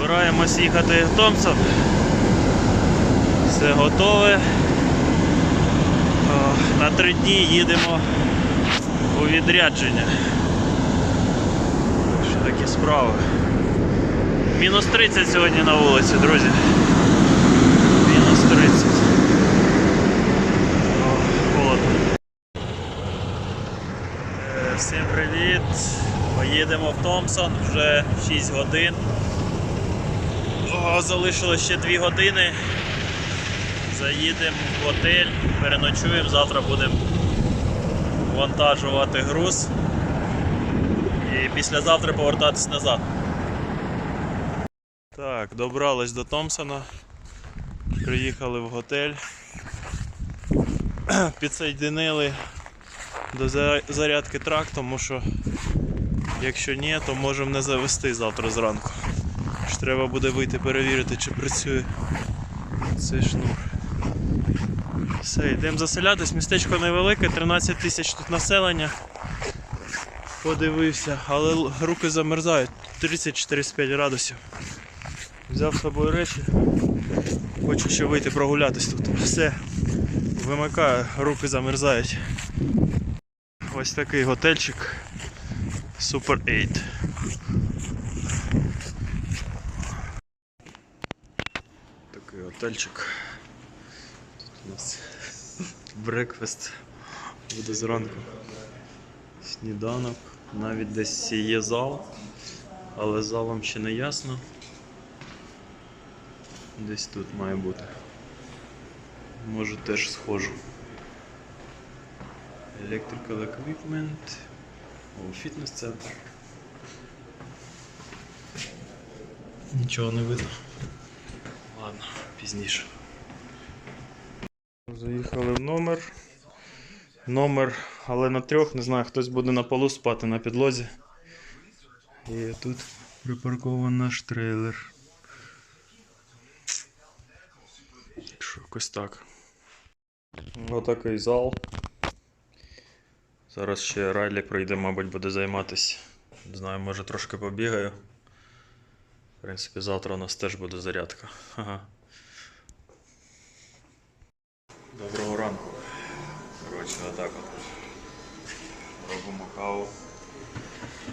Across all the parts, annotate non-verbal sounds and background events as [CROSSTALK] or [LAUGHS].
Збираємось їхати в Томпсон. Все готове. На три дні їдемо у відрядження. Що такі справи. Мінус 30 сьогодні на вулиці, друзі. Мінус 30. О, холодно. Е, Всім привіт! Поїдемо в Томпсон вже 6 годин. Залишилось ще 2 години. Заїдемо в готель, переночуємо, завтра будемо вантажувати груз і післязавтра повертатись назад. Так, добрались до Томпсона. Приїхали в готель. [CLEARS THROAT] Підсоєдинили до зарядки трак, тому що якщо ні, то можемо не завести завтра зранку. Ж треба буде вийти перевірити, чи працює цей шнур. Все, йдемо заселятись. Містечко невелике, 13 тисяч тут населення. Подивився, але руки замерзають. 30-45 градусів. Взяв з собою речі. Хочу ще вийти прогулятись тут. Все. Вимикаю, руки замерзають. Ось такий готельчик. Super 8. Готельчик. Тут у нас брекфест буде зранку. Сніданок. Навіть десь є зал, але залом ще не ясно. Десь тут має бути. Може теж схожу. Electrical equipment. О, фітнес-центр. Нічого не видно. Ладно, пізніше. Заїхали в номер. Номер, але на трьох, не знаю, хтось буде на полу спати на підлозі. І тут припаркований наш трейлер. Що, Якось так. Отакий зал. Зараз ще Райлі прийде, мабуть, буде займатися. Не знаю, може трошки побігаю. В принципі, завтра у нас теж буде зарядка. Ага. Доброго ранку. Коротше, отак от. Робимо каву.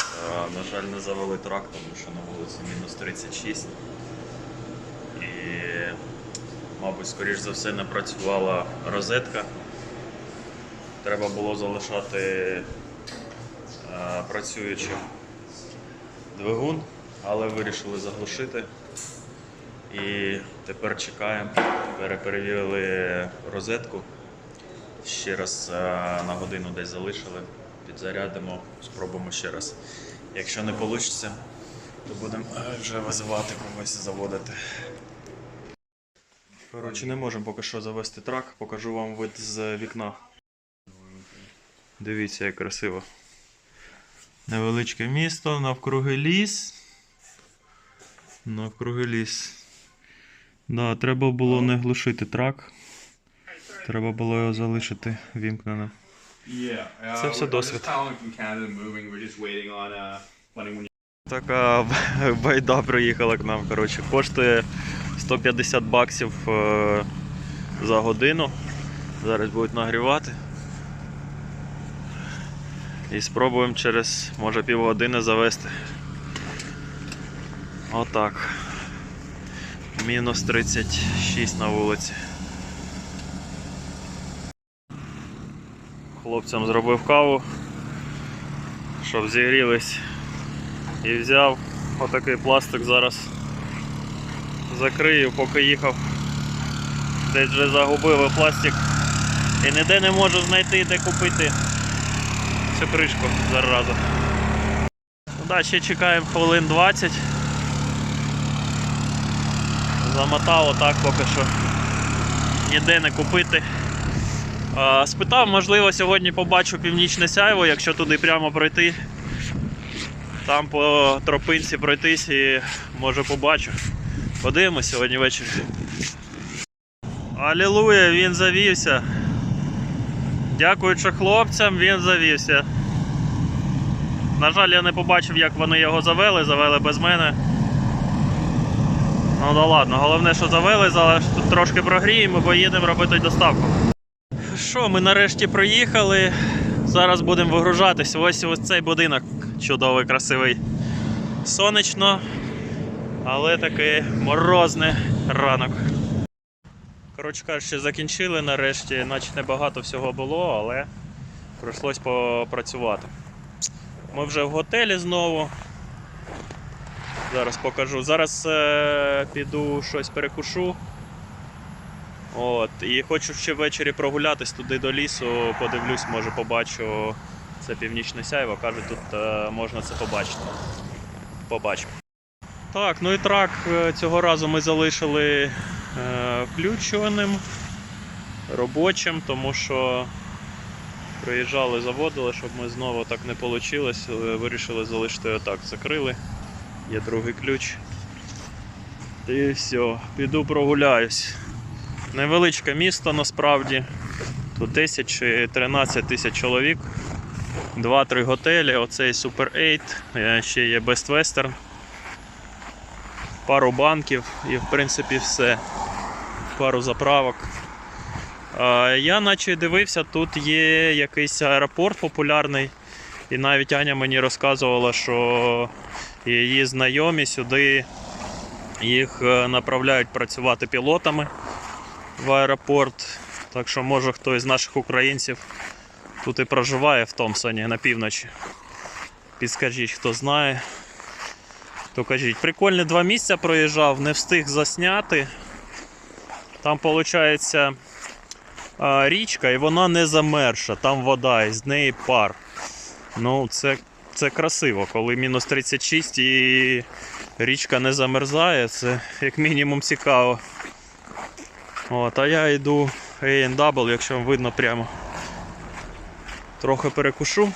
А, на жаль, не завели трак, тому що на вулиці мінус 36. І, мабуть, скоріш за все не працювала розетка. Треба було залишати е, працюючим двигун, але вирішили заглушити. І тепер чекаємо. Переперевірили розетку. Ще раз е, на годину десь залишили. Підзарядимо, спробуємо ще раз. Якщо не вийде, то будемо е, вже визивати когось заводити. Коротше, не можемо поки що завести трак, покажу вам вид з вікна. Дивіться, як красиво. Невеличке місто, навкруги ліс. Навкруги ліс. Да, треба було не глушити трак. Треба було його залишити вімкненим. Uh, Це все we're- досвід. uh, Така [LAUGHS] байда приїхала к нам. Коротше, коштує 150 баксів е, за годину. Зараз будуть нагрівати. І спробуємо через може півгодини завести. Отак. Мінус 36 на вулиці. Хлопцям зробив каву, щоб зігрілись. І взяв отакий пластик зараз. Закрию, поки їхав. Десь вже загубив і пластик. І ніде не можу знайти, де купити цю кришку заразу. Ну да, ще чекаємо хвилин 20. Замотав отак поки що. Ніде не купити. Спитав, можливо, сьогодні побачу північне сяйво, якщо туди прямо пройти. Там по тропинці пройтись і може побачу. Подивимось сьогодні ввечері. Алілуя, він завівся. Дякуючи хлопцям, він завівся. На жаль, я не побачив, як вони його завели, завели без мене. Ну да ладно, головне, що завели, але тут трошки прогріємо, бо їдемо робити доставку. Що, ми нарешті приїхали. Зараз будемо вигружатись. Ось ось цей будинок чудовий, красивий. Сонячно, але такий морозний ранок. Коротше кажучи, закінчили нарешті, наче небагато всього було, але прийшлось попрацювати. Ми вже в готелі знову. Зараз покажу. Зараз е, піду щось перекушу. От, і хочу ще ввечері прогулятись туди до лісу, подивлюсь, може побачу. Це північне сяйво, кажуть, тут е, можна це побачити. Побачимо. Так, ну і трак е, цього разу ми залишили е, включеним, робочим, тому що приїжджали, заводили, щоб ми знову так не вийшло. Вирішили залишити отак. Закрили. Є другий ключ. І все, піду прогуляюсь. Невеличке місто насправді. Тут 10 чи 13 тисяч чоловік. 2-3 готелі, оцей Super 8, е, ще є Best Western. Пару банків і в принципі все. Пару заправок. Я наче дивився, тут є якийсь аеропорт популярний. І навіть Аня мені розказувала, що її знайомі сюди їх е, направляють працювати пілотами в аеропорт. Так що може хтось з наших українців тут і проживає в Томпсоні на півночі. Підскажіть, хто знає. То кажіть, прикольні два місця проїжджав, не встиг засняти. Там виходить річка і вона не замерша, там вода, і з неї пар. Ну, це, це красиво, коли мінус 36 і річка не замерзає, це як мінімум цікаво. От, а я йду A&W, якщо вам видно прямо. Трохи перекушу.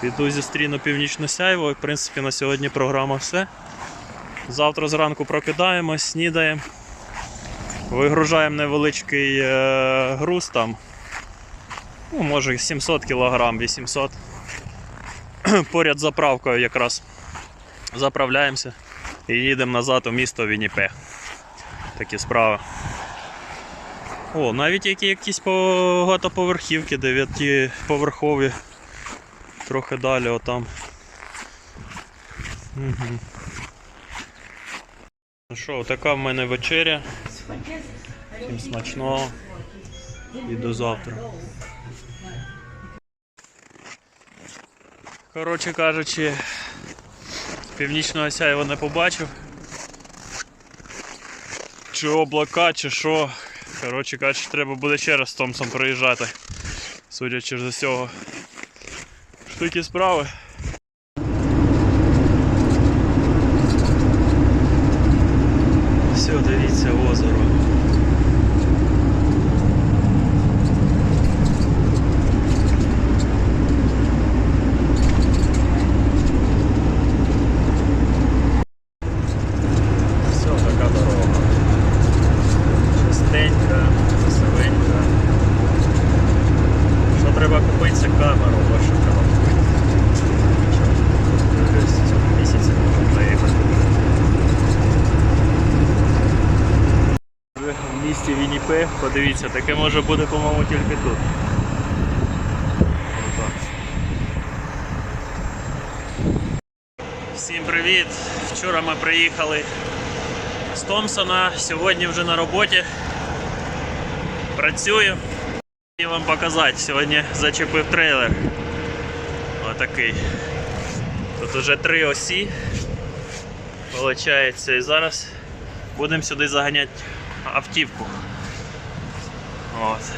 Піду зустріну північне сяйво. І, в принципі, на сьогодні програма все. Завтра зранку прокидаємось, снідаємо. Вигружаємо невеличкий е, груз там. Ну, може 700 кг, 800 [CLEARS THROAT] Поряд з заправкою якраз заправляємося і їдемо назад у місто Вінніпе. Такі справи. О, навіть які якісь багатоповерхівки, дев'ятиповерхові. Трохи далі отам. Угу. Ну що, така в мене вечеря. Всім смачного. І до завтра. Коротше кажучи, північного сяйва не побачив. Чи облака, чи що. Коротше кажучи, треба буде ще раз з Томсом приїжджати. Судячи з усього. Штуки справи. Все, дивіться озеро. Все, така дорога. Що треба купити, камеру, ось місяця. В місті Вінніпе, подивіться, таке може бути, по-моєму, тільки тут. Всім привіт! Вчора ми приїхали з Томпсона, сьогодні вже на роботі. Працюю. І вам показати. Сьогодні зачепив трейлер. Отакий. Тут уже три осі. Получається. І зараз будемо сюди заганяти автівку. От.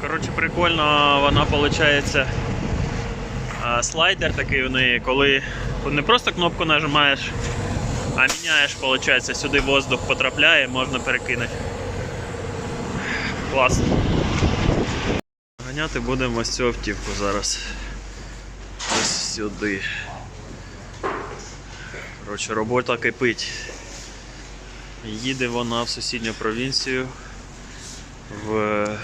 Коротше, прикольно, вона виходить слайдер такий у неї, коли не просто кнопку нажимаєш, а міняєш, виходить, сюди воздух потрапляє, можна перекинути. Класно. Ганяти будемо ось цю автівку зараз. Ось сюди. Коротше, робота кипить. Їде вона в сусідню провінцію. В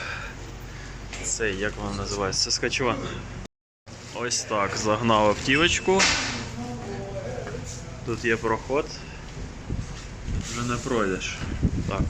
цей, як вона називається? Саскачеван. Ось так, загнав автівочку. Тут є проход. Вже не пройдеш. Так.